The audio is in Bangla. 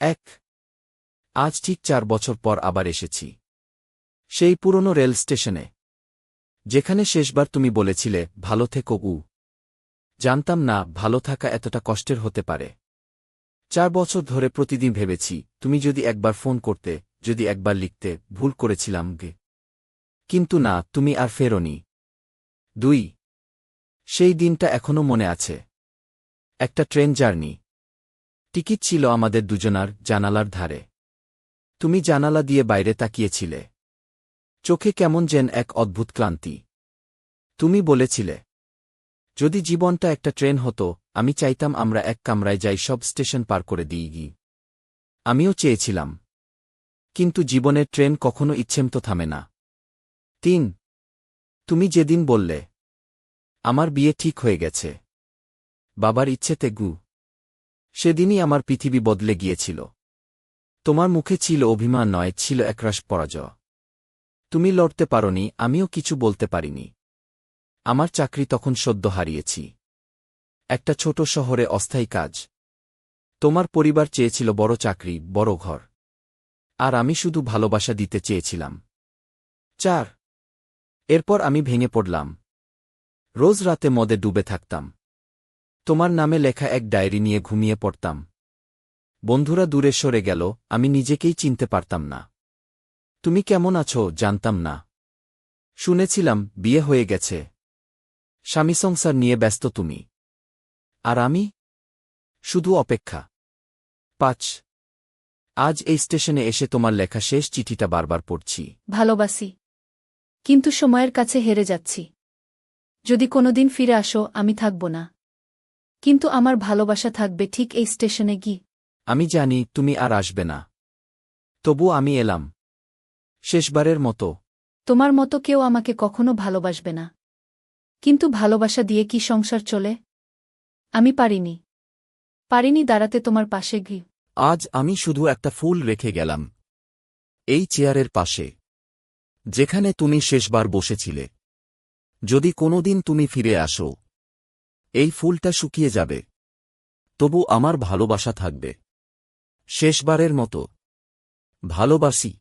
এক। আজ ঠিক চার বছর পর আবার এসেছি। সেই পুরনো রেল স্টেশনে। যেখানে শেষবার তুমি বলেছিলে, ভালো থেকো, উ। জানতাম না, ভালো থাকা এতটা কষ্টের হতে পারে। চার বছর ধরে প্রতিদিন ভেবেছি, তুমি যদি একবার ফোন করতে, যদি একবার লিখতে, ভুল করেছিলাম গে। কিন্তু না, তুমি আর ফেরোনি। দুই। সেই দিনটা এখনও মনে আছে। একটা ট্রেন জার্নি। টিকিট ছিল আমাদের দুজনার জানালার ধারে। তুমি জানালা দিয়ে বাইরে তাকিয়েছিলে। চোখে কেমন যেন এক অদ্ভুত ক্লান্তি। তুমি বলেছিলে, যদি জীবনটা একটা ট্রেন হতো, আমি চাইতাম আমরা এক কামরায় যাই সব স্টেশন পার করে দিই গি। আমিও চেয়েছিলাম। কিন্তু জীবনের ট্রেন কখনো ইচ্ছেমতো থামে না। তিন, তুমি যেদিন বললে, আমার বিয়ে ঠিক হয়ে গেছে। বাবার ইচ্ছেতে গু। সেদিনই আমার পৃথিবী বদলে গিয়েছিল। তোমার মুখে ছিল অভিমান নয়, ছিল একরাশ পরাজয়। তুমি লড়তে পারনি, আমিও কিছু বলতে পারিনি। আমার চাকরি তখন সদ্য হারিয়েছি। একটা ছোট শহরে অস্থায়ী কাজ। তোমার পরিবার চেয়েছিল বড় চাকরি, বড় ঘর। আর আমি শুধু ভালোবাসা দিতে চেয়েছিলাম। চার, এরপর আমি ভেঙে পড়লাম। রোজ রাতে মদে ডুবে থাকতাম। তোমার নামে লেখা এক ডায়েরি নিয়ে ঘুমিয়ে পড়তাম। বন্ধুরা দূরে সরে গেল, আমি নিজেকেই চিনতে পারতাম না। তুমি কেমন আছো জানতাম না। শুনেছিলাম, বিয়ে হয়ে গেছে। স্বামী সংসার নিয়ে ব্যস্ত তুমি। আর আমি? শুধু অপেক্ষা। পাঁচ। আজ এই স্টেশনে এসে তোমার লেখা শেষ চিঠিটা বারবার পড়ছি। ভালোবাসি। কিন্তু সময়ের কাছে হেরে যাচ্ছি। যদি কোনোদিন ফিরে আসো, আমি থাকব না। কিন্তু আমার ভালোবাসা থাকবে ঠিক এই স্টেশনে গি আমি জানি তুমি আর আসবে না। তবু আমি এলাম। শেষবারের মতো। তোমার মতো কেউ আমাকে কখনো ভালোবাসবে না। কিন্তু ভালোবাসা দিয়ে কি সংসার চলে? আমি পারিনি। পারিনি দাঁড়াতে তোমার পাশে গি আজ আমি শুধু একটা ফুল রেখে গেলাম। এই চেয়ারের পাশে। যেখানে তুমি শেষবার বসেছিলে। যদি কোনোদিন তুমি ফিরে আসো। এই ফুলটা শুকিয়ে যাবে। তবু আমার ভালোবাসা থাকবে। শেষবারের মতো। ভালোবাসি।